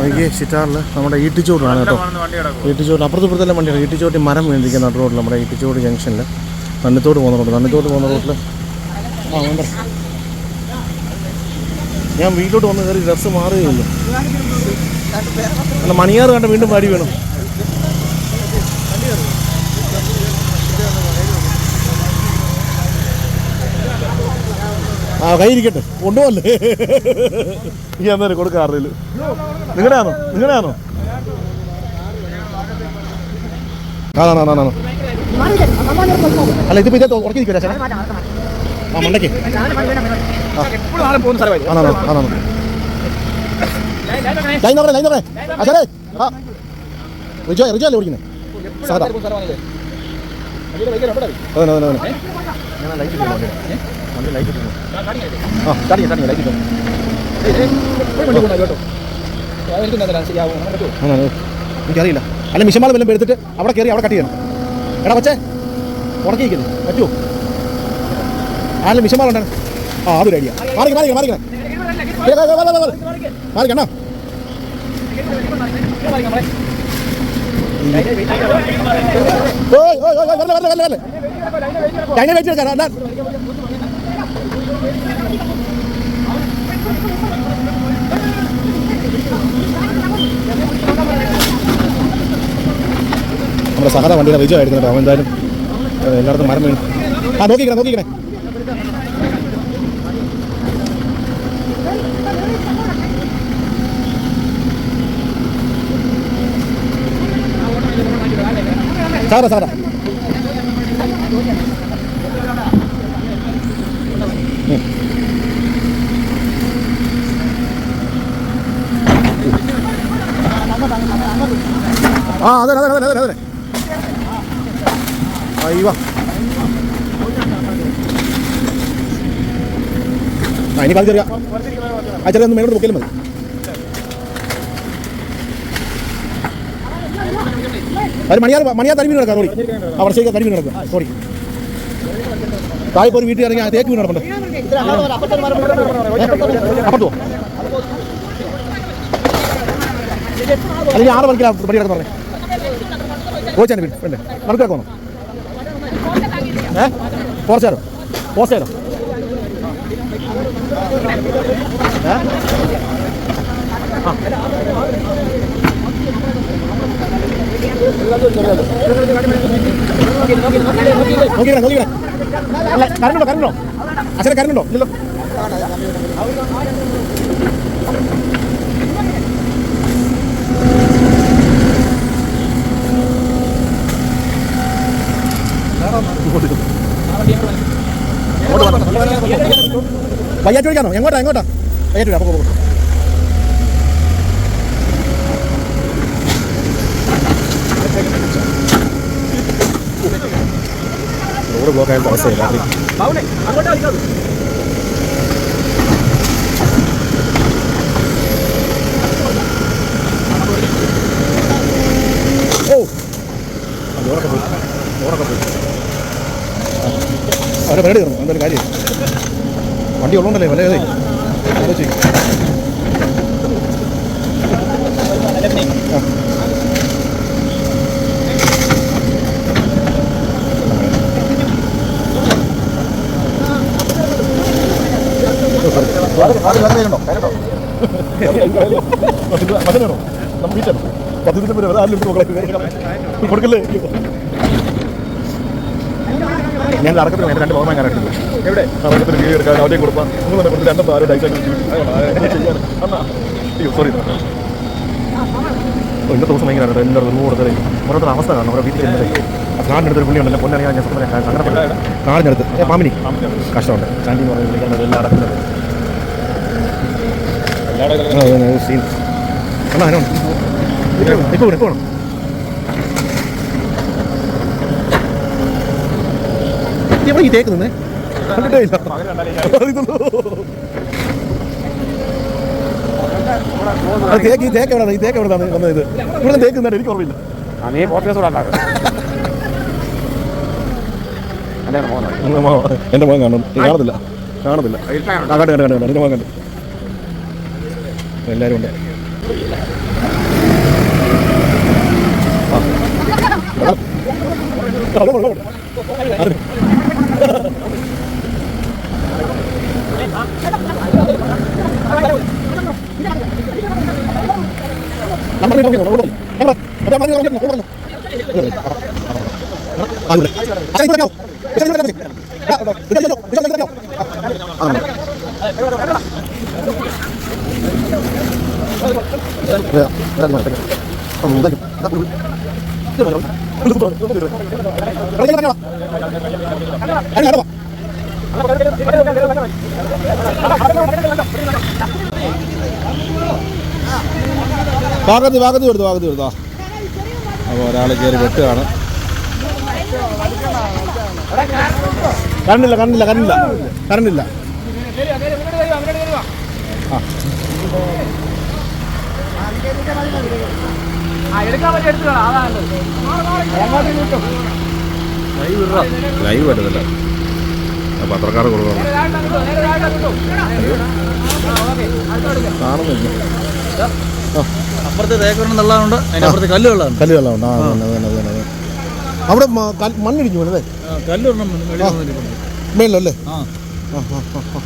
നോക്കിയേ സിറ്റാറിൽ നമ്മുടെ ഈട്ടിച്ചോട്ടാണ് കേട്ടോ. ഈട്ടിച്ചോട് അപ്പുറത്ത് ഇപ്പുറത്തെല്ലാം വണ്ടിയാണ്. ഈട്ടിച്ചോട്ടി മരം വീണിരിക്കുന്ന നട്ടു റോഡിൽ നമ്മുടെ ഈട്ടിച്ചോട് ജംഗ്ഷനിൽ നന്നത്തോട് പോകുന്ന റോഡ് നന്നത്തോട് പോകുന്ന റോഡിൽ ആ ഉണ്ട് ഞാൻ വീട്ടിലോട്ട് വന്ന് കയറി ഡ്രസ്സ് മാറുകയുള്ളൂ. അല്ല മണിയാറ് കണ്ട വീണ്ടും പാടി വീണു. ആ കൈ ഇരിക്കട്ടെ കൊണ്ടുപോകല്ലേ ഈ അന്നേരം കൊടുക്കാറില്ല നിങ്ങളുടെ ആണോ നിങ്ങളുടെ ആണോ ആണോ ആണോ ആണോ അല്ല ഇതിപ്പോ ഇതേ ഉറക്കി നിൽക്കില്ല ചേട്ടാ ആ മണ്ടയ്ക്ക്. ആണോ ആണോ ലൈൻ നോക്കണേ ലൈൻ നോക്കണേ. ആ ചേട്ടേ ആ. റിജോ റിജോ അല്ലേ ഓടിക്കുന്നത് സാധാ. അതെ അതെ അതന്നെ വണ്ടി ലൈറ്റ് ഇട്ടില്ല ആ കാണിയ കാണിയ ലൈറ്റ് ഇട്ടോ. എനിക്കറിയില്ല അല്ല മിഷമാല വല്ലതും എടുത്തിട്ട് അവിടെ കയറി അവിടെ കട്ട് ചെയ്യണം എടാ പച്ചേ ഉറക്കിയിരിക്കുന്നു പറ്റുമോ ആരും മിഷമാല ഉണ്ടാണ് ആ അതൊരു ഐഡിയ മാറി മാറി മാറി മാറിക്കണ്ണ ഓയ് ഓയ് ഓയ് വരല്ലേ വരല്ലേ വരല്ലേ ലൈനെ വെയിറ്റ് നമ്മുടെ സഹത വണ്ടിയുടെ വിജയം ആയിരുന്നു അവൻ എന്തായാലും എല്ലായിടത്തും മരം വീണു. ആ നോക്കിക്കണേ നോക്കിക്കണേ സാറാ സാറാ. ആ അതെ അതെ അതെ അതെ അതെ അയ്യോ. ആ ഇനി പതുക്കെ അറിയാം ആ ചെറിയ ഒന്ന് മേലോട്ട് നോക്കിയാലും മതി. ഒരു മണിയാർ മണിയാർ തരിമീൻ കിടക്കാം റോഡി ആ വർഷത്തേക്ക് തരിമീൻ കിടക്കുക സോറി താഴെ ഒരു വീട്ടിൽ ഇറങ്ങി തേക്ക് വീണ് കിടപ്പുണ്ട്. അപ്പുറത്തോ അല്ലെങ്കിൽ ആറ് മണിക്കാണ് കിടന്ന് പറഞ്ഞേ. വീട് വേണ്ടേ? നമുക്ക് കിടക്കണോ ഏ? പോർച്ചാരോ? പോർച്ചാരോ? ഏ? കറണ്ടുണ്ടോ അച്ഛനെ കരണ്ടോ ഇല്ലല്ലോ വയ്യാറ്റ് വിളിക്കാനോ എങ്ങോട്ടാ? എങ്ങോട്ടാ വയ്യാറ്റ് വിടാം പോകും റോഡ് ബ്ലോക്ക് ആയ അവസ്ഥയില്ല ഓ. ഡോറൊക്കെ പോയി. ഡോറൊക്കെ പോയി. അവരെ പരിപാടി തീർന്നു. എന്തൊരു കാര്യം വണ്ടി ഉള്ളതുകൊണ്ടല്ലേ വല്ല ഏതേ ചെയ്യും. മകനാണോ നമ്മൾ വീട്ടാണ് പത്ത് ദിവസം വരെ ആരും മക്കളെ കൊടുക്കല്ലേ? ഞാൻ അടക്കത്തിൽ വേണ്ട രണ്ട് മോഹം കണ്ടിട്ടുണ്ട് എവിടെ? അടക്കത്തിന് വീഡിയോ എടുക്കാൻ അവിടെ കൊടുക്കാം നിങ്ങൾ കൊടുത്ത് രണ്ടും ആരും ഡൈസാക്കി അയ്യോ സോറി ഇന്നത്തെ ദിവസം ഭയങ്കര എല്ലാവരും റൂം കൊടുത്തത് ഓരോരുത്തർ അവസ്ഥ കാണണം. അവരുടെ വീട്ടിൽ കാടിനടുത്തൊരു പുള്ളി ഉണ്ടല്ലോ പൊന്നറിയാൻ ഞാൻ സ്വന്തം കണ്ടപ്പോൾ കാടിനടുത്ത് പാമിനി കഷ്ടമുണ്ട്. ചാണ്ടി എന്ന് പറയുന്നത് വിളിക്കുന്നത് എല്ലാം അടക്കുന്നത്. സീൻ അണ്ണാ അതിനോ ഇപ്പോൾ ഇപ്പോൾ എവിടെ ഈ തേക്ക് നിന്നേ കണ്ടിട്ടേ ഇല്ല തേക്ക് ഈ തേക്ക് എവിടെയാണ് ഈ തേക്ക് എവിടെ വന്നത്? ഇത് ഇവിടെ തേക്ക് നിന്നിട്ട് എനിക്ക് ഓർമ്മയില്ല. നീ പോർച്ചുഗീസ് എന്റെ മോൻ- നീ കാണത്തില്ല? കാണത്തില്ല. കണ്ടു കണ്ടു കണ്ടു എന്റെ മോൻ കണ്ടു. എല്ലാവരും ഉണ്ട്. നമ്മൾ അല്ല ഭാഗത്ത് ഭാഗത്ത് കൊടുത്തു ഭാഗത്ത് കൊടുത്താ. അപ്പോൾ ഒരാൾ കയറി വെട്ടുകയാണ്. കണ്ടില്ല കണ്ടില്ല കണ്ടില്ല കണ്ടില്ല ലൈവ് വരുന്നില്ല. പത്രക്കാർ കൊടുക്കണം. കാണുന്നില്ല അപ്പുറത്ത് കല്ല് കല്ല് വെള്ളമുണ്ട് ആ. അവിടെ മണ്ണിടിഞ്ഞു വന്നിട്ടുണ്ട് മേലല്ലേ ആ ആ. ആ. ആ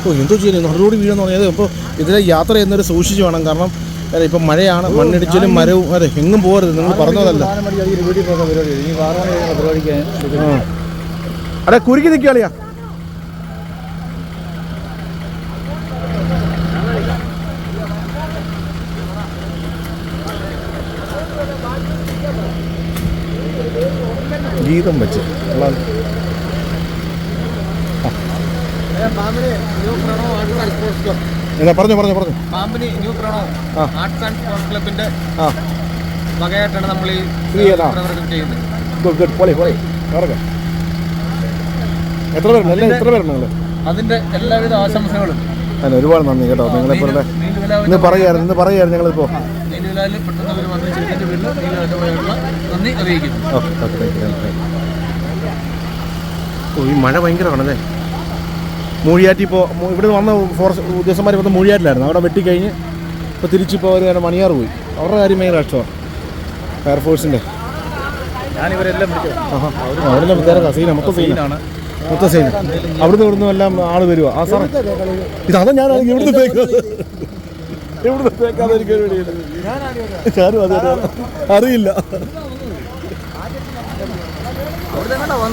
ഓ എന്തോ ചെയ്യുന്നത് നടുറോഡ് വീഴെന്ന് പറഞ്ഞത് ഇപ്പോൾ ഇതിലെ യാത്ര ചെയ്യുന്നവർ സൂക്ഷിച്ചു വേണം. കാരണം അതെ ഇപ്പം മഴയാണ്. മണ്ണിടിച്ചിലും മരവും അതെ എങ്ങും പോകരുത്. നിങ്ങൾ പറഞ്ഞതല്ല. അതെ കുരുക്കി അടിയിൽ വീട്ടിൽ പോകുന്ന പരിപാടി ഇനി ആറ് മണി കഴിയുന്ന പരിപാടിക്ക് ആ അതെ കുരുക്കി നിൽക്കുകയാളിയാ ഗീതം വെച്ച്. എന്നാ പറഞ്ഞു പറഞ്ഞു പറഞ്ഞു. പാമ്പിനി ന്യൂ പ്രണോ. ആർട്സ് ആൻഡ് സ്പോർട്സ് ക്ലബിന്റെ വകയായിട്ടാണ് നമ്മൾ ഈ. പ്രവർത്തനം ചെയ്യുന്നത്. പൊളി പൊളി. എത്ര പേരുണ്ട്? അല്ലേ എത്ര പേരുണ്ട് നിങ്ങൾ അതിന്റെ എല്ലാവിധ ആശംസകളും. അതിന് ഒരുപാട് നന്ദി കേട്ടോ. നിങ്ങളെ ഇന്ന് പറയുകയായിരുന്നു ഇന്ന് പറയുകയായിരുന്നു ഞങ്ങളിപ്പോൾ നീലുവിലാലിൽ പെട്ടെന്ന് അവർ വന്ന് ചെറുക്കിന്റെ പേരിൽ നീലുവിലുള്ള നന്ദി അറിയിക്കുന്നു. ഓക്കെ ഓക്കെ യു ഓ ഈ മഴ ഭയങ്കരമാണല്ലേ മൂഴിയാറ്റി ഇപ്പോൾ ഇവിടെ വന്ന ഫോറസ്റ്റ് ഉദ്യോഗസ്ഥന്മാർ വന്ന് മൂഴിയാറ്റിലായിരുന്നു. അവിടെ വെട്ടിക്കഴിഞ്ഞ് ഇപ്പോൾ തിരിച്ചിപ്പോൾ അവർ നേരെ മണിയാർ പോയി. അവരുടെ കാര്യം ഭയങ്കര കഷ്ടമാണ് ഫയർഫോഴ്സിന്റെ ഞാനിവരെല്ലാം അവരെല്ലാം വേറെ സീന മൊത്തം സീനാണ് മൊത്തം സീന അവിടുന്ന് ഇവിടുന്ന് എല്ലാം ആൾ വരുവാ. ആ സാറേ. ഇത് ഞാൻ ഇവിടുന്ന് ഇവിടുന്ന് തേക്കാതെ. ഞാനും അതെ. അറിയില്ല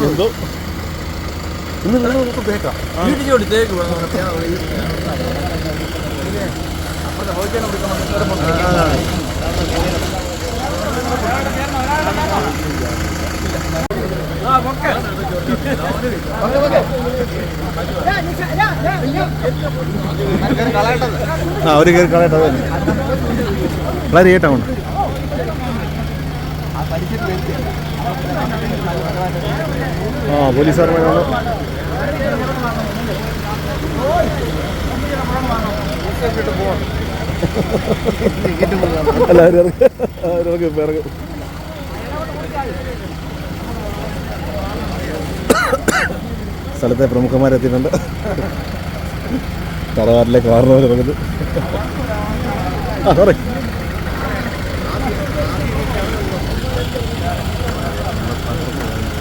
എന്തോ നിങ്ങൾ മൊത്തം തേക്കാം തേക്ക് ആ ഒരു കയറി കളയട്ടെ വളരെ ഏട്ടാണ് ആ പോലീസുകാരന്മാരാണ് എല്ലാവരും ഇറങ്ങി. ഇറങ്ങി ഇപ്പം ഇറങ്ങും സ്ഥലത്തെ പ്രമുഖന്മാരെത്തിയിട്ടുണ്ട്. തറവാട്ടിലെ കാരണവർ പറഞ്ഞത് ആ പറയ്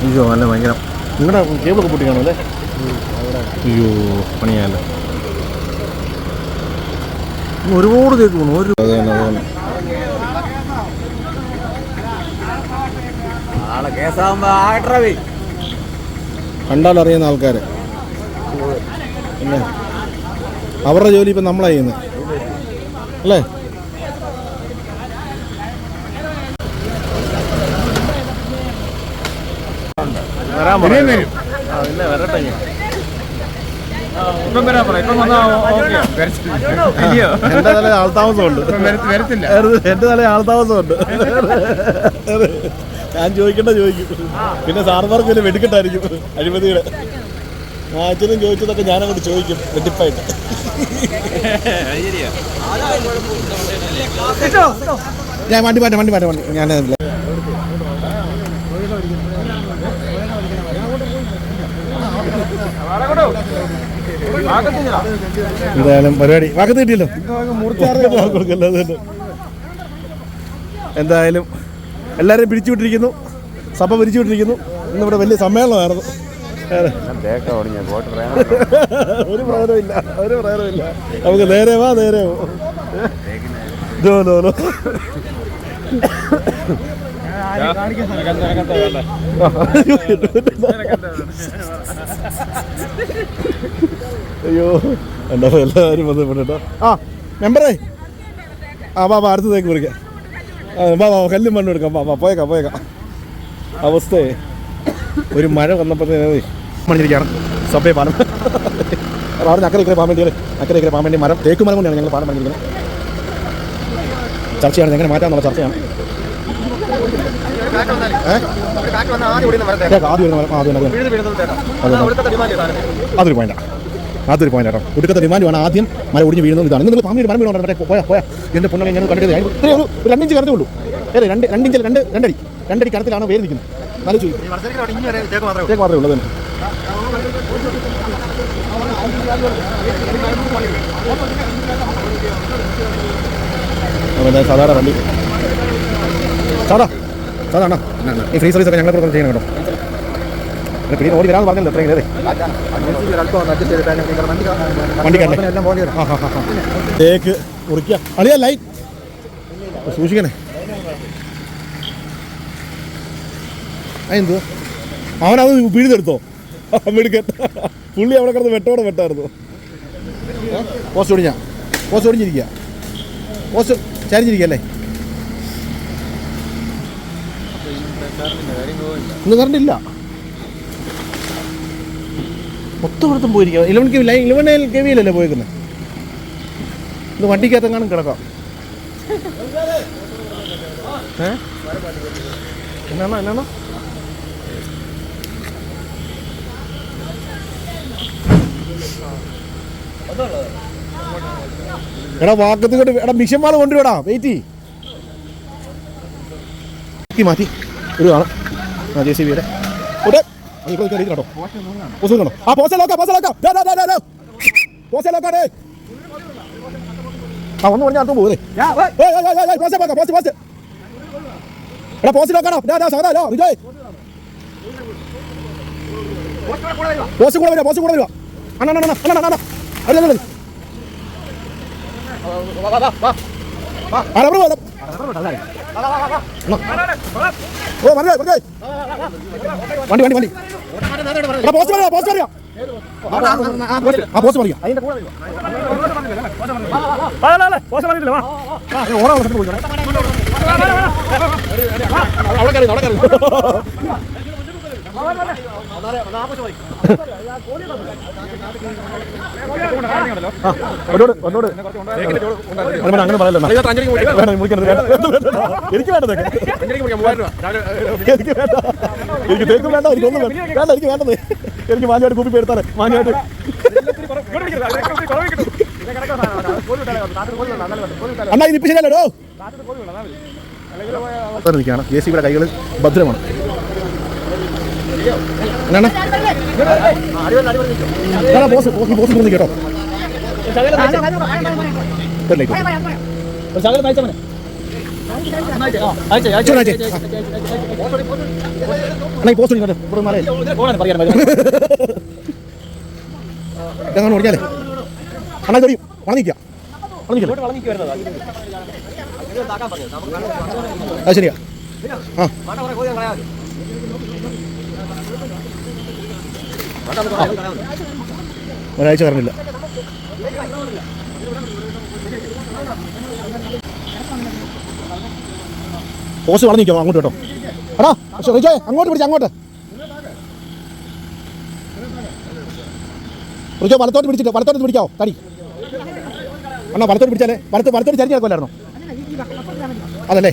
അയ്യോ നല്ല ഭയങ്കര. നിങ്ങളുടെ കേബിളൊക്കെ പൊട്ടി കാണുമല്ലേ അയ്യോ പണിയായല്ലോ. ഇന്ന് ഒരുപാട് കേക്ക് പോകണം ഒരു അതെ തന്നെ അതെ. തന്നെ ആളെ കേസാകുമ്പോ ആകട്ടെ കണ്ടാൽ അറിയുന്ന ആൾക്കാർ അല്ലേ അവരുടെ ജോലി ഇപ്പം നമ്മളാ ചെയ്യുന്നത് അല്ലേ? വരാൻ പറയും. ആ വരട്ടെ എന്റെ തല ആൾതാമസമുണ്ട്. എന്റെ തല ആൾതാമസമുണ്ട്. ഞാൻ ചോദിക്കണ്ട ചോദിക്കും. പിന്നെ സാർമാർക്ക് പിന്നെ വെടുക്കട്ടായിരിക്കും അഴിമതിയുടെ. അച്ഛനും ചോദിച്ചതൊക്കെ ഞാനങ്ങോട്ട് ചോദിക്കും വെട്ടിപ്പായിട്ട്. ഞാൻ വണ്ടി മാറ്റാം വണ്ടി മാറ്റാം വണ്ടി. ഞാൻ എന്തായാലും പരിപാടി. വാക്കത്ത് കിട്ടിയല്ലോ. എന്തായാലും എല്ലാവരെയും പിരിച്ചുവിട്ടിരിക്കുന്നു. സഭ പിരിച്ചുവിട്ടിരിക്കുന്നു. ഇന്നിവിടെ വലിയ സമ്മേളനമായിരുന്നു. ഒരു പ്രയോജനമില്ല ഒരു പ്രയോജനമില്ല നമുക്ക് നേരെ വാ നേരെ ലോ. അയ്യോ എന്താ എല്ലാവരും ബന്ധപ്പെട്ടോ പെട്ടോ ആ മെമ്പറേ. ആ വാ അടുത്തതേക്ക് വിളിക്കാം. വാ വാ കല്ലും മണ്ണും എടുക്കാം. വാ വാ പോയേക്കാം പോയേക്കാം. അവസ്ഥയെ ഒരു മഴ വന്നപ്പോഴത്തേന് മണിഞ്ഞിരിക്കുകയാണ് സഭയെ പാലം അവിടെ അക്കരെ ഇക്കരെ പാൻ വേണ്ടി അക്കരെ ഇക്കരെ പാൻ വേണ്ടി മരം തേക്ക് മരം കൊണ്ടാണ് ഞങ്ങൾ പാലം പണിഞ്ഞിരിക്കുന്നത് ചർച്ചയാണ് എങ്ങനെ മാറ്റാമെന്നുള്ള ചർച്ചയാണ്. ഏഹ് ആദ്യം വരുന്ന മരം ആദ്യം. അതൊരു പോയിന്റാ അതൊരു പോയിന്റ് കേട്ടോ ഒടുക്കത്തെ ഡിമാൻഡ് വേണം ആദ്യം മല ഒടിഞ്ഞ് വീഴുന്നത് ഇതാണ്. നിങ്ങൾ പാമ്പിന് മരം വീണോ മറ്റേ പോയാ പോയാ. എന്റെ പൊണ്ണെ ഞാൻ കണ്ടിട്ട് ഞാൻ ഇത്രയേ ഒരു രണ്ടിഞ്ച് കടത്തേ ഉള്ളൂ. ഏറെ രണ്ട് രണ്ടിഞ്ച് രണ്ട് രണ്ടടി. രണ്ടടി കടത്തിലാണ് വേര് നിൽക്കുന്നത്. നല്ല ചോദിക്കും മാത്രമേ ഉള്ളൂ സാധാരണ വണ്ടി. സാധാ സാധാ അണ്ണാ. ഈ ഫ്രീ സർവീസ് ഒക്കെ ഞങ്ങളെ പ്രവർത്തനം ചെയ്യണം കേട്ടോ. അല്ല, പിന്നീട് ഓടി വരാമെന്ന് പറഞ്ഞല്ലോ എത്രയും വണ്ടിക്കല്ലേ വണ്ടിക്കാരനെ. തേക്ക് മുറിക്കുക. അളിയാ ലൈറ്റ് സൂക്ഷിക്കണേ. അതെന്തോ അവനത് പിഴുതെടുത്തോ? മെടുക്കൻ പുള്ളി അവിടെ കിടന്ന് വെട്ടോടെ വെട്ടായിരുന്നു. പോസ്റ്റ് ഒടിഞ്ഞ? പോസ്റ്റ് ഒടിഞ്ഞിരിക്കുക. പോസ്റ്റ് ചരിഞ്ഞിരിക്കല്ലേ ഇന്ന് കറണ്ട് ഇല്ല. മൊത്തം ഇടത്തും പോയിരിക്കുക eleven K V line eleven K വിയിലല്ലേ പോയിരിക്കുന്നത് ഇത് വണ്ടിക്കകത്തെങ്ങാനും കിടക്കാം. എന്നാണോ എന്നാണോ? എടാ വാക്കത്ത് കൊണ്ട് എടാ മിഷന്മാർ കൊണ്ടുവിടാ വെയിറ്റ് മാറ്റി ഒരു കാണാം ആ ജെ സി ബിയുടെ ഓട്ടെ. കേട്ടോ പോസ്റ്റ് കണ്ടോ ആ പോസ്റ്റ് ലോക്കാം പോസ്റ്റ് ഡാ. പോസ്റ്റ് ലോക്കാടേ ആ ഒന്ന് പറഞ്ഞാൽ അടുത്ത് പോകുന്നേ പോസ്റ്റ് നോക്കാം പോസ്റ്റ് പോസ്റ്റ്. എടാ പോസ്റ്റ് നോക്കണം ഡാ ഡാ സാധാ വിജയ്. പോസ്റ്റ് കൂടെ വരിക പോസ്റ്റ് കൂടെ വരിക. അണ്ണ അണ്ണ അണ്ണ അണ്ണ അണ്ണ. അടി അടി അല്ല ബ്രോ ഓ വരേ വരേ വണ്ടി വണ്ടി വണ്ടി പോസ്റ്റ് വരിക പോസ്റ്റ് വരിക ആ പോസ്റ്റ് വരിക ഓടാ പോയി അവിടെ കയറി അവിടെ കയറി അങ്ങനെ പറയല്ലോ വേണം മുറിക്കരുത് വേണ്ട എനിക്ക് എനിക്ക് വേണ്ട എനിക്ക് തേക്കും വേണ്ട വേണ്ട എനിക്ക് വേണ്ടത് എനിക്ക് മാന്യമായിട്ട് കൂപ്പി എടുത്താലേ മാന്യമായിട്ട് ശരിയല്ലോ കൈകൾ ഭദ്രമാണ്. ബോസ് ബോസ് ബോസ് ഇവിടുന്ന് കേട്ടോ. ഓടിക്കാലേ അണ്ണാ ഇതൊടിയും വളഞ്ഞിക്കാം വളഞ്ഞിക്കില്ല അത് ശരിയാ. ആ. ഒരാഴ്ച പറഞ്ഞില്ല പോസ്റ്റ് പറഞ്ഞിരിക്കോ അങ്ങോട്ട് കേട്ടോ. എടാ പക്ഷേ റിജേ അങ്ങോട്ട് പിടിച്ച അങ്ങോട്ട്. റിജോ വലത്തോട്ട് പിടിച്ചിട്ട് വലത്തോട്ട് പിടിക്കാവോ? തടി. അണ്ണാ വലത്തോട്ട് പിടിച്ചാലേ വലത്ത് വലത്തോട്ട് ചരിഞ്ഞ് അതല്ലേ?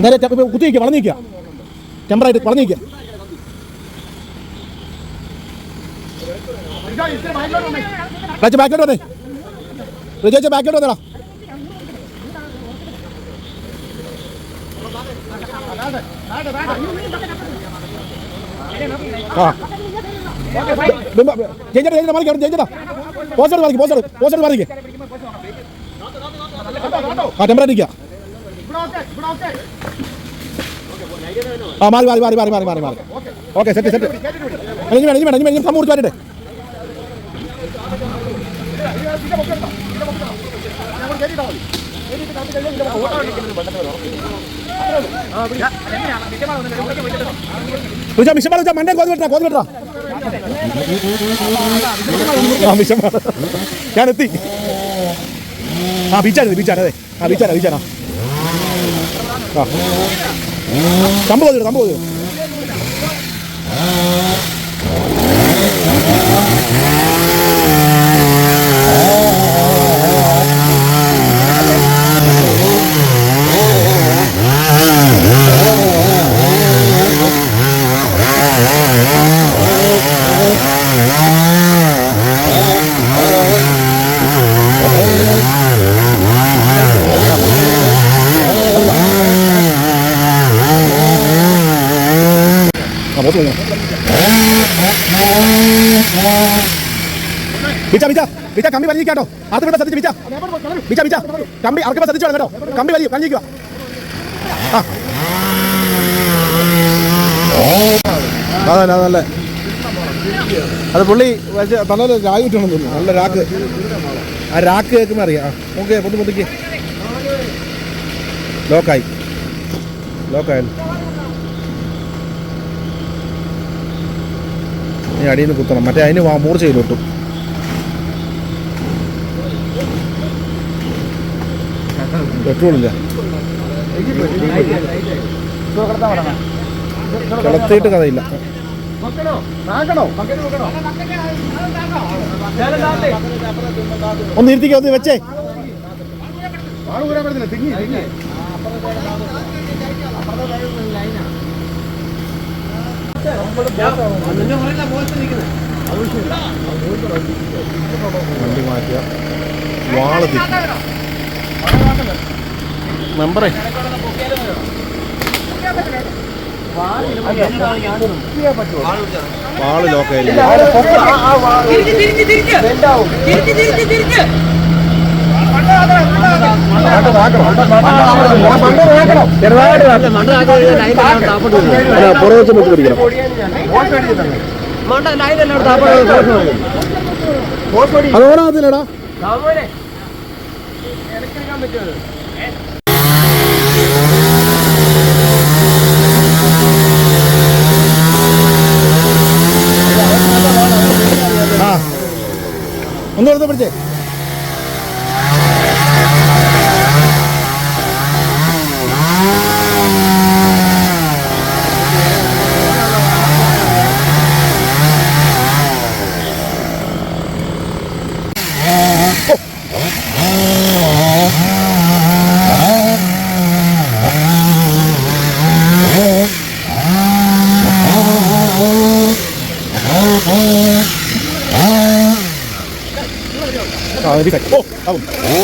നേരെ കുത്തി നിൽക്കുക വളഞ്ഞു നിൽക്കുക ടെമ്പറായിട്ട് വളഞ്ഞു നിൽക്കുക ബാക്കോട്ട് വന്നേ. റിജയിച്ച ബാക്കോട്ട് വന്നേടാ. ആ. ചേഞ്ചേട്ടാ ചേഞ്ചേട്ടാ മാറിക്കാം ചേഞ്ചേട്ടാ പോസ്റ്റോട് മാറിക്കും പോസ്റ്റോട് പോസ്റ്റോട് മാറിക്കേ. നിൽക്കുക ആ മാറി മാറി മാറി മാറി മാറി മാറി മാറി. ഓക്കെ സെറ്റ് സെറ്റ് ഇനി വേണം വേണം വേണം കൊടുത്ത് വരട്ടെ മണ്ടേ കോതി വെട്ടാ എത്തി. ആ ബീച്ചാണ് ബീച്ചാണ് അതെ. ആ ബീച്ചാണ് ബീച്ചാണ് ആ. കമ്പ് കോതി കമ്പ് കോതി ആ ബോസ് കഴിഞ്ഞു ബിച്ച ബിച്ച ബിച്ച കമ്പി വലിക്കാട്ടോ അത് വിട്ട ശ്രദ്ധിച്ച് ബിച്ച ബിച്ച ബിച്ച കമ്പി അറക്കുമ്പോൾ ശ്രദ്ധിച്ചു വേണം കേട്ടോ. കമ്പി വലിയ വലിക്കുക ആ. അതല്ല അതല്ല അത് പുള്ളി നല്ല രാഗ് കിട്ടണം തോന്നുന്നു. നല്ല രാക്ക് ആ രാക്ക് കേൾക്കുമ്പോൾ അറിയാം. ഓക്കെ പൊതു പൊതുക്ക് ലോക്കായി. ലോക്കായാലും ഇനി അടിയിൽ നിന്ന് കുത്തണം. മറ്റേ അതിന് വാ- മൂർച്ചയിലോട്ടും പെട്രോളില്ല. കിളത്തിയിട്ട് കഥയില്ല. ഒന്ന് ഇരുത്തിക്കോ ഒന്ന് വെച്ചേ. വണ്ടി വാള വാൾ മെമ്പറേ. വാൾ ലോക്കായിരിക്കും പുറകെ നോക്കി പിടിക്കണം. അത് ഓടാത്തില്ലടാ ആ. ഒന്ന് എടുത്ത് പിടിച്ചേ. ആ ഒരു കൈ ഓ ആവും ഓ,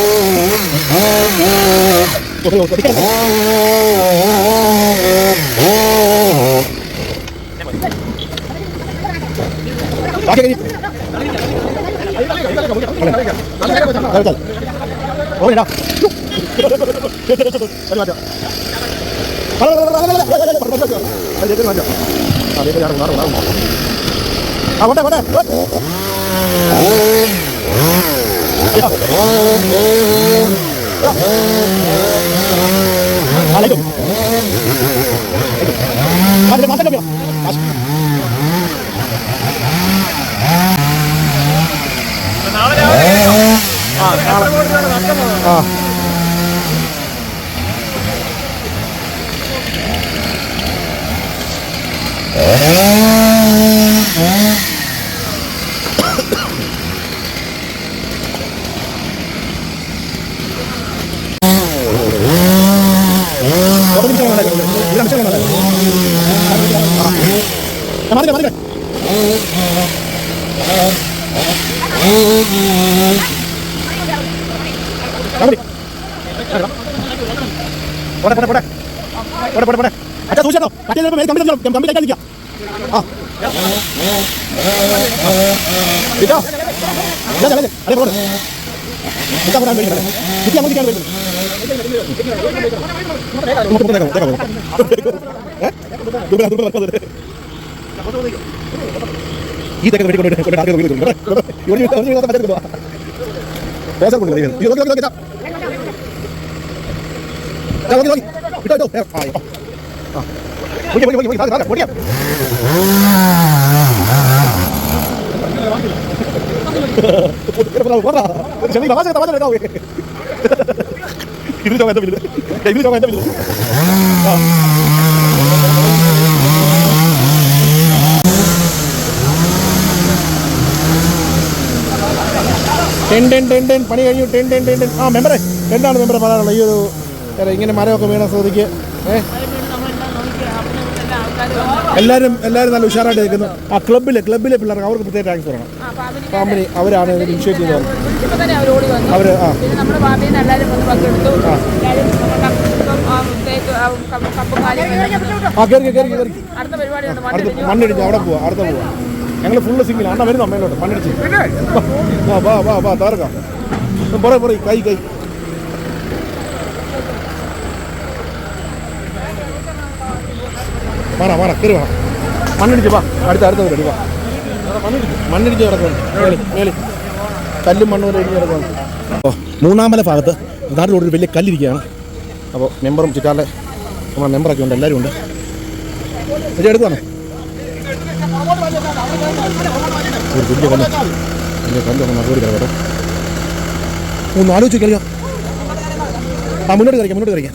ഓ, ഓ, ബാക്കി കഴിഞ്ഞു ഓടാ ആ. ഈ തെക്കെ വെടി കൊണ്ട് ടെൻ ടെൻ ടെൻ ടെൻ. പണി കഴിഞ്ഞു. Ten ten ten ten. ആ മെമ്പറെ. എന്താണ് മെമ്പറെ പറയാനുള്ളത് ഈ ഒരു ഇങ്ങനെ മരമൊക്കെ വീണ ശ്രദ്ധിക്ക് ഏ? എല്ലാവരും എല്ലാവരും നല്ല ഉഷാറായിട്ട് നിൽക്കുന്നു ആ ക്ലബ്ബിലെ ക്ലബ്ബിലെ പിള്ളേർക്ക് അവർക്ക് പ്രത്യേക താങ്ക്സ് പറയണം. കമ്പനി അവരാണ് ഇനിഷ്യേറ്റ് ചെയ്തത്. അവർ ആ. മണ്ണിടിഞ്ഞ് ആ, കയറി കയറി കയറി അടുത്ത മണ്ണിടിച്ച് അവിടെ പോവാ അടുത്ത പോവാ. ഞങ്ങൾ ഫുള്ള് സിംഗിൾ അണ്ണ വരുന്നു? അമ്മയിലോട്ട് മണ്ണിടിച്ച്. വാ വാ വാ വാ തകർക്കാം പറയ പറയ കൈ കൈ. വാണ വാണ കയറി വേണം മണ്ണിടിച്ച് വാ അടുത്ത അടുത്ത പരിപാടി വാ. മണ്ണിടിച്ച് മേളി കല്ലും മണ്ണും വരെ ഇടിഞ്ഞ് കിടക്കണം അപ്പോൾ മൂന്നാമല ഭാഗത്ത് നാട്ടിൽ ഒരു വലിയ കല്ലിരിക്കുകയാണ്. അപ്പോൾ മെമ്പറും ചിറ്റാറിലെ നമ്മുടെ മെമ്പറൊക്കെ ഉണ്ട് എല്ലാവരും ഉണ്ട്. ഇത് എടുത്താണ് ഒരു വലിയ കല്ല്. വലിയ കല്ലൊക്കെ നടുവടി കിടക്കട്ടെ ഒന്ന് ആലോചിച്ച് കളിക്കാം. ആ മുന്നോട്ട് കളിക്കാം മുന്നോട്ട് കളിക്കാം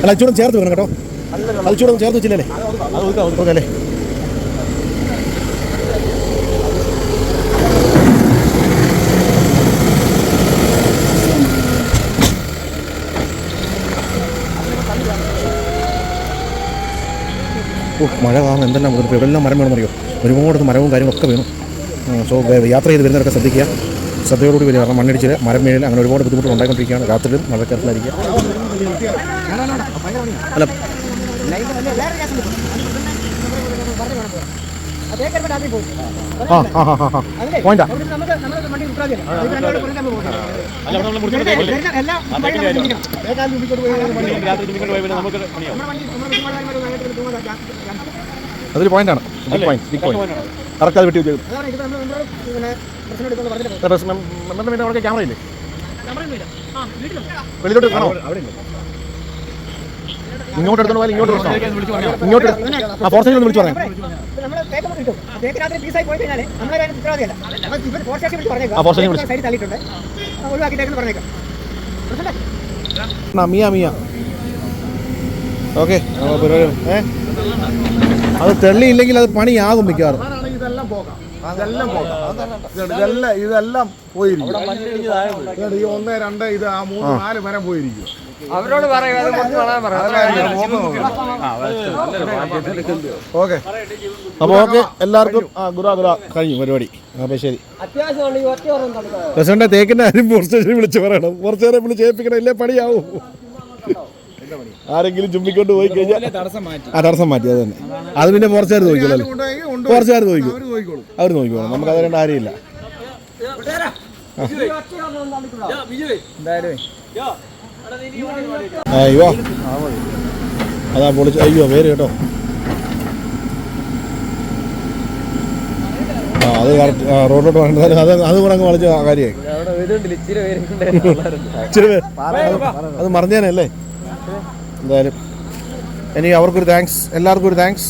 അല്ല അച്ചൂടും ചേർത്ത് വേണം കേട്ടോ. അച്ചൂടും ചേർത്ത് വെച്ചില്ലേ? ഓക്കെ അല്ലേ? മഴ കാരണം എന്തെല്ലാം ഇവിടെ എല്ലാം മരം വേണമെന്നറിയോ ഒരുപാട് മരവും കാര്യങ്ങളൊക്കെ വേണം. സോ യാത്ര ചെയ്ത് വരുന്നവരൊക്കെ ശ്രദ്ധിക്കുക. ശ്രദ്ധയോടുകൂടി വരിക. കാരണം മണ്ണിടിച്ചിൽ മരം വീഴൽ അങ്ങനെ ഒരുപാട് ബുദ്ധിമുട്ടുകൾ ഉണ്ടായിക്കൊണ്ടിരിക്കുകയാണ് രാത്രിയിലും മഴക്കാലത്തിലായിരിക്കുക അല്ല. ആ ആ അതൊരു പോയിന്റാണ് big point big point correct അത് വെട്ടി വെച്ചത് അവിടെ ക്യാമറ ഇല്ലേ? വെളിയിലോട്ട് കാണോ? ഇങ്ങോട്ട് എടുത്തോണ്ട് ഇങ്ങോട്ട് ഇങ്ങോട്ട് ആ ഫോർസേജ് ഒന്ന് വിളിച്ചു പറയാം. ആ വിളിച്ച്. മിയ മിയ. ഓക്കെ ഏ? അത് തെള്ളിയില്ലെങ്കിൽ അത് പണിയാകും മിക്കവാറും. ഇതെല്ലാം പോകാം. അതെല്ലാം പോകാം. ഇതെല്ലാം ഇതെല്ലാം പോയിരിക്കും. ഈ ഒന്ന് രണ്ട് ഇത് ആ മൂന്ന് നാല് വരെ പോയിരിക്കും. അവരോട് ഓക്കെ. അപ്പോൾ ഓക്കെ എല്ലാവർക്കും ആ ഗുരാ ഗുരാ കഴിഞ്ഞു പരിപാടി. അപ്പോൾ ശരി. പ്രസിഡന്റ് തേക്കിന്റെ ആരും ഫോർ സ്റ്റേഷനിൽ വിളിച്ച് പറയണം. കുറച്ച് നേരം വിളിച്ച് ഏൽപ്പിക്കണം ഇല്ലേ പണിയാവും. ആരെങ്കിലും ചുമ്മിക്കൊണ്ട് പോയി കഴിഞ്ഞാൽ ആ തടസ്സം മാറ്റി അത് തന്നെ. അത് പിന്നെ കുറച്ചാർ നോക്കിക്കോളൂ. കുറച്ചാർ നോക്കിക്കോളും. അവർ നോക്കിക്കോളും. നമുക്ക് അതിനുള്ള ആരെയില്ല അയ്യോ അതാ പൊളിച്ച് അയ്യോ പേര് കേട്ടോ. ആ അത് കറക്റ്റ് ആ റോഡിലോട്ട് വേണ്ടത് അത് അത് കൂടെ അങ്ങ് വളച്ച കാര്യമായി. ഇച്ചിരി പേര്. അത് അത് മറിഞ്ഞേനല്ലേ എന്തായാലും. ഇനി അവർക്കൊരു താങ്ക്സ് എല്ലാവർക്കും ഒരു താങ്ക്സ്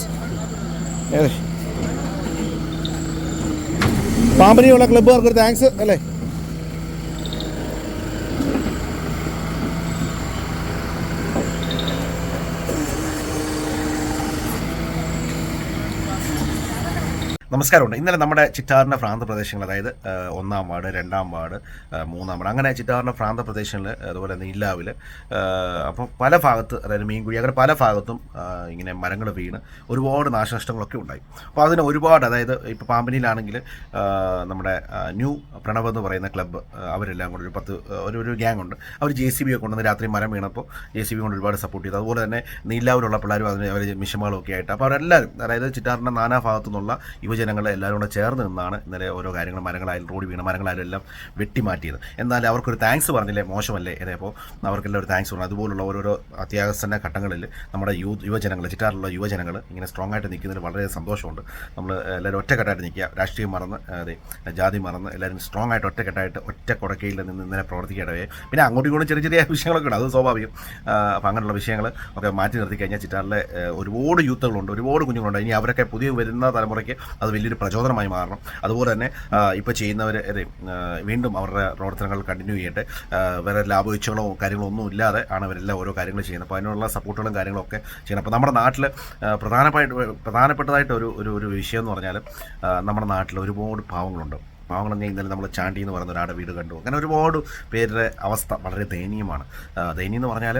ഏതെ പാമ്പനിയുള്ള ക്ലബ്ബുകാർക്ക് ഒരു താങ്ക്സ് അല്ലേ? നമസ്കാരമുണ്ട്. ഇന്നലെ നമ്മുടെ ചിറ്റാറിന്റെ പ്രാന്ത പ്രദേശങ്ങൾ അതായത് ഒന്നാം വാർഡ് രണ്ടാം വാർഡ് മൂന്നാം വാർഡ് അങ്ങനെ ചിറ്റാറിന്റെ പ്രാന്ത പ്രദേശങ്ങളിൽ അതുപോലെ ഇല്ലാവിൽ അപ്പോൾ പല ഭാഗത്ത് അതായത് മീൻകുഴി അങ്ങനെ പല ഭാഗത്തും ഇങ്ങനെ മരങ്ങൾ വീണ് ഒരുപാട് നാശനഷ്ടങ്ങളൊക്കെ ഉണ്ടായി. അപ്പോൾ അതിന് ഒരുപാട് അതായത് ഇപ്പോൾ പാമ്പനിയിലാണെങ്കിൽ നമ്മുടെ ന്യൂ പ്രണവ് എന്ന് പറയുന്ന ക്ലബ്ബ് അവരെല്ലാം കൂടെ ഒരു പത്ത് ഒരു ഒരു ഗ്യാങ് ഉണ്ട്. അവർ ജെ സി ബി ഒക്കെ കൊണ്ടുവന്ന് രാത്രി മരം വീണപ്പോൾ ജെ സി ബി കൊണ്ട് ഒരുപാട് സപ്പോർട്ട് ചെയ്തു. അതുപോലെ തന്നെ നീലാവിലുള്ള പിള്ളേരും അതിന് അവർ മിഷമകളൊക്കെ ആയിട്ട്. അപ്പോൾ അവരെല്ലാവരും അതായത് ചിറ്റാറിന്റെ നാനാ ഭാഗത്തു നിന്നുള്ള യുവജനങ്ങൾ എല്ലാവരും കൂടെ ചേർന്ന് നിന്നാണ് ഇന്നലെ ഓരോ കാര്യങ്ങൾ മരങ്ങളായാലും റോഡ് വീണ മരങ്ങളായാലും എല്ലാം വെട്ടിമാറ്റിയത്. എന്നാൽ അവർക്കൊരു താങ്ക്സ് പറഞ്ഞില്ലേ? മോശമല്ലേ? ഇതേപ്പോൾ അവർക്കെല്ലാം ഒരു താങ്ക്സ് പറഞ്ഞു. അതുപോലുള്ള ഓരോരോ അത്യാസന്ന ഘട്ടങ്ങളിൽ നമ്മുടെ യൂ യുവജനങ്ങൾ ചിറ്റാറിലുള്ള യുവജനങ്ങൾ ഇങ്ങനെ സ്ട്രോങ് ആയിട്ട് നിൽക്കുന്നതിൽ വളരെ സന്തോഷമുണ്ട്. നമ്മൾ എല്ലാവരും ഒറ്റക്കെട്ടായിട്ട് നിൽക്കുക. രാഷ്ട്രീയം മറന്ന് അതെ ജാതി മറന്ന് എല്ലാവരും സ്ട്രോങ് ആയിട്ട് ഒറ്റക്കെട്ടായിട്ട് ഒറ്റ കുടക്കയിൽ നിന്ന് ഇന്നലെ പ്രവർത്തിക്കേണ്ടവേ പിന്നെ അങ്ങോട്ടും ഇങ്ങോട്ടും ചെറിയ ചെറിയ വിഷയങ്ങളൊക്കെ ഉണ്ട്. അത് സ്വാഭാവികം. അപ്പോൾ അങ്ങനെയുള്ള വിഷയങ്ങൾ ഒക്കെ മാറ്റി നിർത്തി കഴിഞ്ഞാൽ ചിറ്റാറിലെ ഒരുപാട് യൂത്തുകളുണ്ട്. ഒരുപാട് കുഞ്ഞുങ്ങളുണ്ട്. ഇനി അവരൊക്കെ പുതിയ വരുന്ന തലമുറയ്ക്ക് അത് വലിയൊരു പ്രചോദനമായി മാറണം. അതുപോലെ തന്നെ ഇപ്പോൾ ചെയ്യുന്നവർ വീണ്ടും അവരുടെ പ്രവർത്തനങ്ങൾ കണ്ടിന്യൂ ചെയ്യട്ടെ. വേറെ ലാഭവീഴ്ചകളോ കാര്യങ്ങളോ ഒന്നും ഇല്ലാതെ ആണ് അവരെല്ലാം ഓരോ കാര്യങ്ങൾ ചെയ്യുന്നത്. അപ്പോൾ അതിനുള്ള സപ്പോർട്ടുകളും കാര്യങ്ങളൊക്കെ ചെയ്യണം. അപ്പോൾ നമ്മുടെ നാട്ടിൽ പ്രധാനമായിട്ട് പ്രധാനപ്പെട്ടതായിട്ട് ഒരു ഒരു വിഷയം എന്ന് പറഞ്ഞാൽ നമ്മുടെ നാട്ടിൽ ഒരുപാട് പാവങ്ങളുണ്ട്. പാവങ്ങൾ എന്ന് ഇന്നലെ നമ്മൾ ചാണ്ടി എന്ന് പറയുന്ന ഒരാളുടെ വീട് കണ്ടു. അങ്ങനെ ഒരുപാട് പേരുടെ അവസ്ഥ വളരെ ദയനീയമാണ്. ദയനീയം എന്ന് പറഞ്ഞാൽ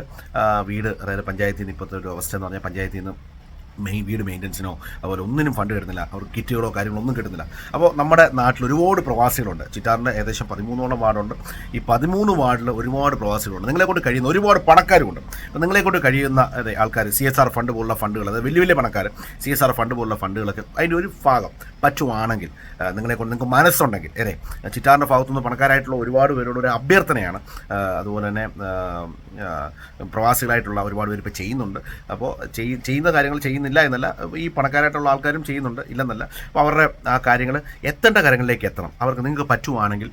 വീട് അതായത് പഞ്ചായത്തിൽ നിന്ന് ഇപ്പോഴത്തെ ഒരു അവസ്ഥ എന്ന് പറഞ്ഞാൽ പഞ്ചായത്തിൽ നിന്ന് മെയിൻ വീട് മെയിന്റനൻസിനോ അതുപോലെ ഒന്നിനും ഫണ്ട് കിട്ടുന്നില്ല. അവർക്ക് കിറ്റുകളോ കാര്യങ്ങളോ ഒന്നും കിട്ടുന്നില്ല. അപ്പോൾ നമ്മുടെ നാട്ടിൽ ഒരുപാട് പ്രവാസികളുണ്ട്. ചിറ്റാറിന്റെ ഏകദേശം പതിമൂന്നോളം വാർഡുണ്ട്. ഈ പതിമൂന്ന് വാർഡിൽ ഒരുപാട് പ്രവാസികളുണ്ട്. നിങ്ങളെ കൊണ്ട് കഴിയുന്ന ഒരുപാട് പണക്കാരുമുണ്ട്. അപ്പോൾ നിങ്ങളെ കൊണ്ട് കഴിയുന്ന ആൾക്കാർ സി എസ് ആർ ഫണ്ട് പോലുള്ള ഫണ്ടുകൾ അതായത് വലിയ വലിയ പണക്കാർ സി എസ് ആർ ഫണ്ട് പോലുള്ള ഫണ്ടുകളൊക്കെ അതിന്റെ ഒരു ഭാഗം പറ്റുവാണെങ്കിൽ നിങ്ങളെ കൊണ്ട് നിങ്ങൾക്ക് മനസ്സുണ്ടെങ്കിൽ അതെ ചിറ്റാറിന്റെ ഭാഗത്തുനിന്ന് പണക്കാരായിട്ടുള്ള ഒരുപാട് പേരോട് ഒരു അഭ്യർത്ഥനയാണ്. അതുപോലെ തന്നെ പ്രവാസികളായിട്ടുള്ള ഒരുപാട് പേര് ഇപ്പോൾ ചെയ്യുന്നുണ്ട്. അപ്പോൾ ചെയ്യുന്ന കാര്യങ്ങൾ ചെയ്യുന്നില്ല എന്നല്ല ഈ പണക്കാരായിട്ടുള്ള ആൾക്കാരും ചെയ്യുന്നുണ്ട് ഇല്ലെന്നല്ല. അപ്പോൾ അവരുടെ ആ കാര്യങ്ങൾ എത്തേണ്ട കാര്യങ്ങളിലേക്ക് എത്തണം. അവർക്ക് നിങ്ങൾക്ക് പറ്റുവാണെങ്കിൽ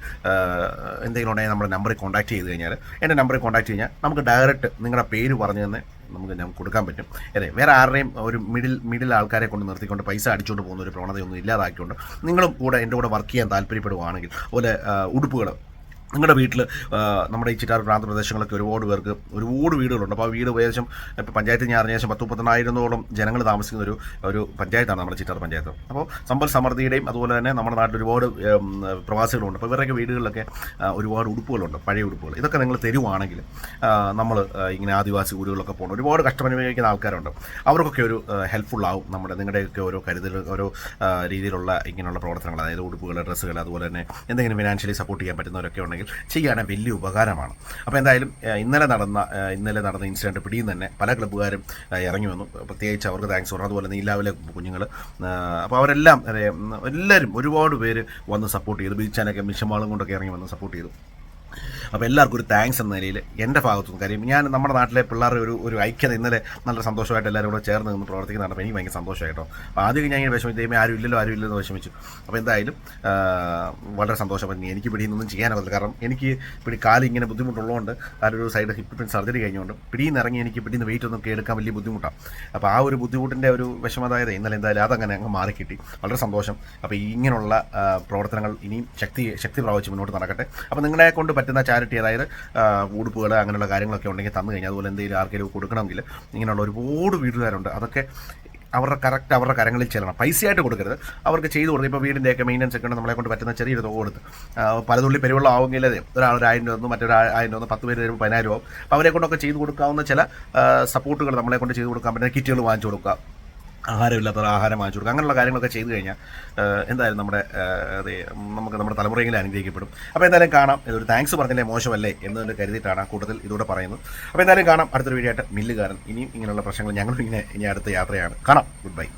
എന്തെങ്കിലും ഉണ്ടെങ്കിൽ നമ്മുടെ നമ്പറിൽ കോൺടാക്ട് ചെയ്ത് കഴിഞ്ഞാൽ എന്റെ നമ്പറിൽ കോൺടാക്ട് കഴിഞ്ഞാൽ നമുക്ക് ഡയറക്റ്റ് നിങ്ങളുടെ പേര് പറഞ്ഞു തന്നെ നമുക്ക് ഞാൻ കൊടുക്കാൻ പറ്റും. അതെ വേറെ ആരുടെയും ഒരു മിഡിൽ മിഡിൽ ആൾക്കാരെ കൊണ്ട് നിർത്തിക്കൊണ്ട് പൈസ അടിച്ചുകൊണ്ട് പോകുന്ന ഒരു പ്രവണതയൊന്നും ഇല്ലാതാക്കിക്കൊണ്ട് നിങ്ങളും കൂടെ എന്റെ കൂടെ വർക്ക് ചെയ്യാൻ താല്പര്യപ്പെടുവാണെങ്കിൽ അതുപോലെ ഉടുപ്പുകൾ നിങ്ങളുടെ വീട്ടിൽ നമ്മുടെ ഈ ചിറ്റാർ പ്രാന്ത പ്രദേശങ്ങളൊക്കെ ഒരുപാട് പേർക്ക് ഒരുപാട് വീടുകളുണ്ട്. അപ്പോൾ ആ വീട് ഏകദേശം ഇപ്പോൾ പഞ്ചായത്തിൽ ഞാൻ അറിഞ്ഞ ശേഷം പത്ത് മുപ്പത്തിനായിരുന്നോളം ജനങ്ങൾ താമസിക്കുന്ന ഒരു ഒരു പഞ്ചായത്താണ് നമ്മുടെ ചിറ്റാർ പഞ്ചായത്ത്. അപ്പോൾ സമ്പൽ സമൃദ്ധിയുടെയും അതുപോലെ തന്നെ നമ്മുടെ നാട്ടിൽ ഒരുപാട് പ്രവാസികളുണ്ട്. അപ്പോൾ ഇവരുടെയൊക്കെ വീടുകളിലൊക്കെ ഒരുപാട് ഉടുപ്പുകളുണ്ട് പഴയ ഉടുപ്പുകൾ. ഇതൊക്കെ നിങ്ങൾ തരുവാണെങ്കിൽ നമ്മൾ ഇങ്ങനെ ആദിവാസി ഊരുകളിലൊക്കെ പോകണം ഒരുപാട് കഷ്ടമനുഭവിക്കുന്ന ആൾക്കാരുണ്ട്. അവർക്കൊക്കെ ഒരു ഹെൽപ്ഫുൾ ആവും നമ്മുടെ നിങ്ങളുടെയൊക്കെ ഓരോ കരുതൽ ഓരോ രീതിയിലുള്ള ഇങ്ങനെയുള്ള പ്രവർത്തനങ്ങൾ അതായത് ഉടുപ്പുകൾ ഡ്രസ്സുകൾ അതുപോലെ തന്നെ എന്തെങ്കിലും ഫിനാൻഷ്യലി സപ്പോർട്ട് ചെയ്യാൻ പറ്റുന്നവരൊക്കെ ഉണ്ടെങ്കിൽ ചെയ്യുകയാണെങ്കിൽ വലിയ ഉപകാരമാണ്. അപ്പോൾ എന്തായാലും ഇന്നലെ നടന്ന ഇന്നലെ നടന്ന ഇൻസിഡന്റ് പിടിയും തന്നെ പല ക്ലബ്ബുകാരും ഇറങ്ങി വന്നു. പ്രത്യേകിച്ച് അവർക്ക് താങ്ക്സ് പറഞ്ഞു അതുപോലെ നീലാവിലെ കുഞ്ഞുങ്ങൾ അപ്പോൾ അവരെല്ലാം എല്ലാവരും ഒരുപാട് പേര് വന്ന് സപ്പോർട്ട് ചെയ്തു. ബീച്ചാനൊക്കെ മിഷമാളും കൊണ്ടൊക്കെ ഇറങ്ങി വന്ന് സപ്പോർട്ട് ചെയ്തു. അപ്പോൾ എല്ലാവർക്കും ഒരു താങ്ക്സ് എന്ന നിലയിൽ എന്റെ ഭാഗത്തുനിന്ന് കാര്യം ഞാൻ നമ്മുടെ നാട്ടിലെ പിള്ളേരുടെ ഒരു ഒരു ഐക്യത ഇന്നലെ നല്ല സന്തോഷമായിട്ട് എല്ലാവരും കൂടെ ചേർന്ന് നിന്ന് പ്രവർത്തിക്കുന്നതാണ്. എനിക്ക് ഭയങ്കര സന്തോഷമായിട്ടോ അപ്പോൾ ആദ്യം ഞാൻ ഇങ്ങനെ വിഷമിച്ചു ദൈവമേ ആരും ഇല്ലല്ലോ ആരും ഇല്ലെന്ന് വിഷമിച്ചു. അപ്പോൾ എന്തായാലും വളരെ സന്തോഷം. എനിക്ക് പിടിയൊന്നും ചെയ്യാനാവില്ല കാരണം എനിക്ക് പിടി കാൽ ഇങ്ങനെ ബുദ്ധിമുട്ടുള്ളതുകൊണ്ട് ഒരു സൈഡ് ഹിപ്പ് പിൻ സർജറി കഴിഞ്ഞുകൊണ്ട് പിടിയിൽ നിന്ന് ഇറങ്ങി എനിക്ക് പിടിയിൽ നിന്ന് വെയിറ്റ് ഒന്നും എടുക്കാൻ വലിയ ബുദ്ധിമുട്ടാണ്. അപ്പോൾ ആ ഒരു ബുദ്ധിമുട്ടിന്റെ ഒരു വിഷമതായത് ഇന്നലെ എന്തായാലും അതങ്ങനെ അങ്ങ് മാറി കിട്ടി വളരെ സന്തോഷം. അപ്പോൾ ഇങ്ങനെയുള്ള പ്രവർത്തനങ്ങൾ ഇനിയും ശക്തി ശക്തി പ്രാപിച്ച് മുന്നോട്ട് നടക്കട്ടെ. അപ്പോൾ നിങ്ങളെ കൊണ്ട് പറ്റുന്ന ചാരിറ്റി അതായത് ഉടുപ്പുകൾ അങ്ങനെയുള്ള കാര്യങ്ങളൊക്കെ ഉണ്ടെങ്കിൽ തന്നു കഴിഞ്ഞാൽ അതുപോലെ എന്തെങ്കിലും ആർക്കെങ്കിലും കൊടുക്കണമെങ്കിൽ ഇങ്ങനെയുള്ള ഒരുപാട് വീട്ടുകാരുണ്ട്. അതൊക്കെ അവരുടെ കറക്റ്റ് അവരുടെ കരങ്ങളിൽ ചെല്ലണം. പൈസയായിട്ട് കൊടുക്കരുത്. അവർക്ക് ചെയ്ത് കൊടുക്കുക ഇപ്പോൾ വീടിന്റെയൊക്കെ മെയിന്റനൻസ് ഒക്കെ നമ്മളെ കൊണ്ട് പറ്റുന്ന ചെറിയൊരു തുക കൊടുത്ത്. പലതുള്ളി പെരുവെള്ളം ആവുമെങ്കിലേ ഒരാൾ ഒരു ആയിരം രൂപ ഒന്ന് മറ്റൊരു ആയിരം തന്നു പത്ത് പേര് വരുമ്പോൾ പതിനായിരം രൂപ അപ്പോൾ അവരെ കൊണ്ടൊക്കെ ചെയ്ത് കൊടുക്കാവുന്ന ചില സപ്പോർട്ടുകൾ നമ്മളെ കൊണ്ട് ചെയ്ത് കൊടുക്കാൻ പറ്റുന്ന കിറ്റുകൾ വാങ്ങിച്ചു കൊടുക്കുക ആഹാരമില്ലാത്തവർ ആഹാരം വാങ്ങിച്ചു കൊടുക്കുക അങ്ങനെയുള്ള കാര്യങ്ങളൊക്കെ ചെയ്തു കഴിഞ്ഞാൽ എന്തായാലും നമ്മുടെ നമുക്ക് നമ്മുടെ തലമുറയെങ്കിലും അനുഗ്രഹിക്കപ്പെടും. അപ്പോൾ എന്തായാലും കാണാം. ഇതൊരു താങ്ക്സ് പറഞ്ഞില്ലേ മോശമല്ലേ എന്ന് കരുതിയിട്ടാണ് കൂട്ടത്തിൽ ഇതൂടെ പറയുന്നത്. അപ്പോൾ എന്തായാലും കാണാം. അടുത്തൊരു വീഡിയോ ആയിട്ട് മില്ലുകാരൻ. ഇനിയും ഇങ്ങനെയുള്ള പ്രശ്നങ്ങൾ ഞങ്ങളും ഇങ്ങനെ ഇനി അടുത്ത യാത്രയാണ്. കാണാം. Good bye